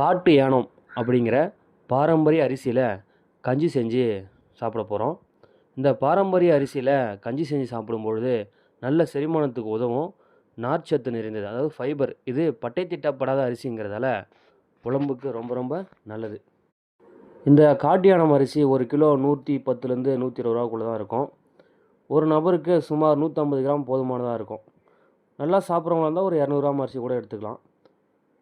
காட்டு யானம் அப்படிங்கிற பாரம்பரிய அரிசியில் கஞ்சி செஞ்சு சாப்பிட போகிறோம் இந்த பாரம்பரிய அரிசியில் கஞ்சி செஞ்சு சாப்பிடும்பொழுது நல்ல செரிமானத்துக்கு உதவும் நார்ச்சத்து நிறைந்தது. அதாவது ஃபைபர் இது பட்டை திட்டப்படாத அரிசிங்கிறதால உடம்புக்கு ரொம்ப ரொம்ப நல்லது. இந்த காட்டு யானம் அரிசி ஒரு கிலோ நூற்றி பத்துலேருந்து நூற்றி இருபது ரூபாக்குள்ளே தான் இருக்கும். ஒரு நபருக்கு சுமார் நூற்றம்பது கிராம் போதுமானதாக இருக்கும். நல்லா சாப்பிட்றவங்களா இருந்தால் ஒரு இரநூறுவாம் அரிசி கூட எடுத்துக்கலாம்.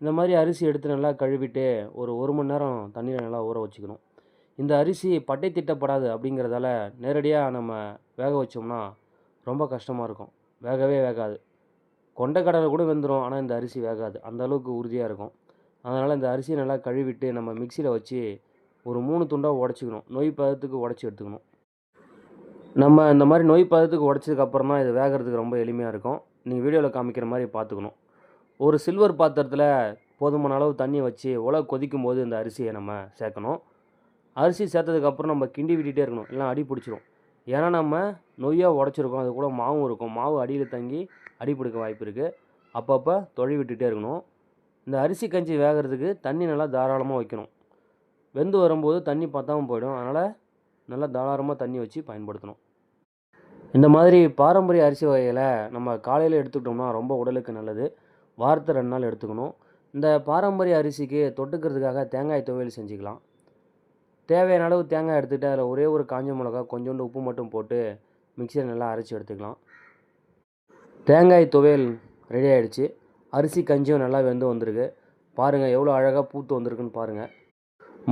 இந்த மாதிரி அரிசி எடுத்து நல்லா கழுவிட்டு ஒரு ஒரு மணி நேரம் தண்ணியில் நல்லா ஊற வச்சுக்கணும். இந்த அரிசி பட்டை திட்டப்படாது அப்படிங்கிறதால நேரடியாக நம்ம வேக வச்சோம்னா ரொம்ப கஷ்டமாக இருக்கும். வேகவே வேகாது. கொண்டக்கடலை கூட வெந்துடும் ஆனால் இந்த அரிசி வேகாது. அந்த அளவுக்கு உறுதியாக இருக்கும். அதனால் இந்த அரிசியை நல்லா கழுவிட்டு நம்ம மிக்சியில் வச்சு ஒரு மூணு துண்டாக உடச்சிக்கணும். நொய் பதத்துக்கு உடச்சி எடுத்துக்கணும். நம்ம இந்த மாதிரி நொய் பதத்துக்கு உடச்சதுக்கப்புறம் தான் இது வேகிறதுக்கு ரொம்ப எளிமையாக இருக்கும். நீங்கள் வீடியோவில் காமிக்கிற மாதிரி பார்த்துக்கணும். ஒரு சில்வர் பாத்திரத்தில் போதுமான அளவு தண்ணியை வச்சு உலக கொதிக்கும் போது இந்த அரிசியை நம்ம சேர்க்கணும். அரிசி சேர்த்ததுக்கப்புறம் நம்ம கிண்டி விட்டுட்டே இருக்கணும். இல்லைனா அடி பிடிச்சிரும். ஏன்னா நம்ம நொய்யாக உடச்சிருக்கோம். அது கூட மாவும் இருக்கும். மாவு அடியில் தங்கி அடி பிடிக்க வாய்ப்பு இருக்குது அப்பப்போ தொழி விட்டுட்டே இருக்கணும். இந்த அரிசி கஞ்சி வேகிறதுக்கு தண்ணி நல்லா தாராளமாக வைக்கணும். வெந்து வரும்போது தண்ணி பத்தாமல் போயிடும். அதனால் நல்லா தாராளமாக தண்ணி வச்சு பயன்படுத்தணும். இந்த மாதிரி பாரம்பரிய அரிசி வகைகளை நம்ம காலையில் எடுத்துக்கிட்டோம்னா ரொம்ப உடலுக்கு நல்லது. வாரத்தை ரெண்டு நாள் எடுத்துக்கணும். இந்த பாரம்பரிய அரிசிக்கு தொட்டுக்கிறதுக்காக தேங்காய் துவையல் செஞ்சுக்கலாம். தேவையான அளவு தேங்காய் எடுத்துகிட்டு அதில் ஒரே ஒரு காஞ்ச மிளகா கொஞ்சோண்டு உப்பு மட்டும் போட்டு மிக்சியில் நல்லா அரைச்சி எடுத்துக்கலாம். தேங்காய் துவையல் ரெடி ஆகிடுச்சு அரிசி கஞ்சியும் நல்லா வெந்து வந்திருக்கு. பாருங்கள் எவ்வளோ அழகாக பூத்து வந்திருக்குன்னு பாருங்கள்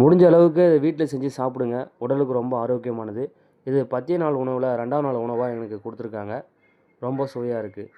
முடிஞ்ச அளவுக்கு வீட்டில் செஞ்சு சாப்பிடுங்க. உடலுக்கு ரொம்ப ஆரோக்கியமானது. இது பத்திய நாள் உணவில் ரெண்டாம் நாள் உணவாக எனக்கு கொடுத்துருக்காங்க. ரொம்ப சுவையாக இருக்குது